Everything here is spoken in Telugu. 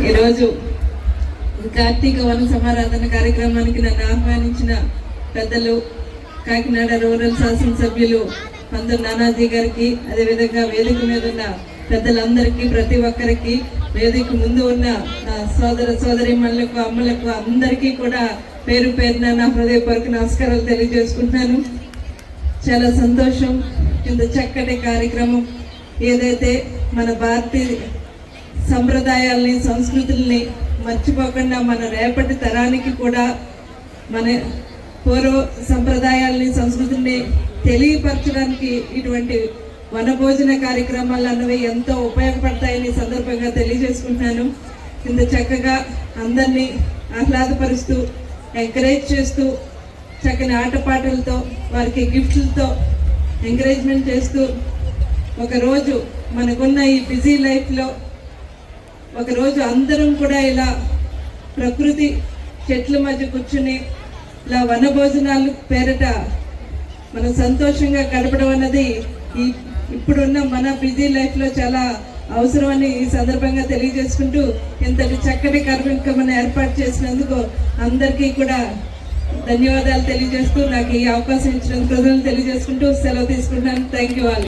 ఈరోజు కార్తీక వన సమారాధన కార్యక్రమానికి నన్ను ఆహ్వానించిన పెద్దలు కాకినాడ రూరల్ శాసనసభ్యులు అందరు నానాజీ గారికి అదేవిధంగా వేదిక మీద ఉన్న పెద్దలందరికీ ప్రతి ఒక్కరికి వేదిక ముందు ఉన్న నా సోదర సోదరిమణులకు అమ్మలకు అందరికీ కూడా పేరు పేరున నా హృదయపూర్వక నమస్కారాలు తెలియజేసుకుంటున్నాను. చాలా సంతోషం. ఇంత చక్కటి కార్యక్రమం. ఏదైతే మన భారతీయ సంప్రదాయాల్ని సంస్కృతుల్ని మర్చిపోకుండా మన రేపటి తరానికి కూడా మన పూర్వ సంప్రదాయ తెలియపరచడానికి ఇటువంటి వనభోజన కార్యక్రమాలు అన్నవి ఎంతో ఉపయోగపడతాయని సందర్భంగా తెలియజేసుకుంటున్నాను. ఇంత చక్కగా అందరినీ ఆహ్లాదపరుస్తూ ఎంకరేజ్ చేస్తూ చక్కని ఆటపాటలతో వారికి గిఫ్ట్లతో ఎంకరేజ్మెంట్ చేస్తూ ఒకరోజు మనకున్న ఈ బిజీ లైఫ్లో ఒకరోజు అందరం కూడా ఇలా ప్రకృతి చెట్ల మధ్య కూర్చుని ఇలా వనభోజనాలు పేరట మనం సంతోషంగా గడపడం అన్నది ఈ ఇప్పుడున్న మన బిజీ లైఫ్లో చాలా అవసరమని ఈ సందర్భంగా తెలియజేసుకుంటూ ఇంతటి చక్కటి కార్యక్రమాన్ని ఏర్పాటు చేసినందుకు అందరికీ కూడా ధన్యవాదాలు తెలియజేస్తూ నాకు ఈ అవకాశం ఇచ్చినందుకు ప్రజలను తెలియజేసుకుంటూ సెలవు తీసుకుంటాను థ్యాంక్ యూ ఆల్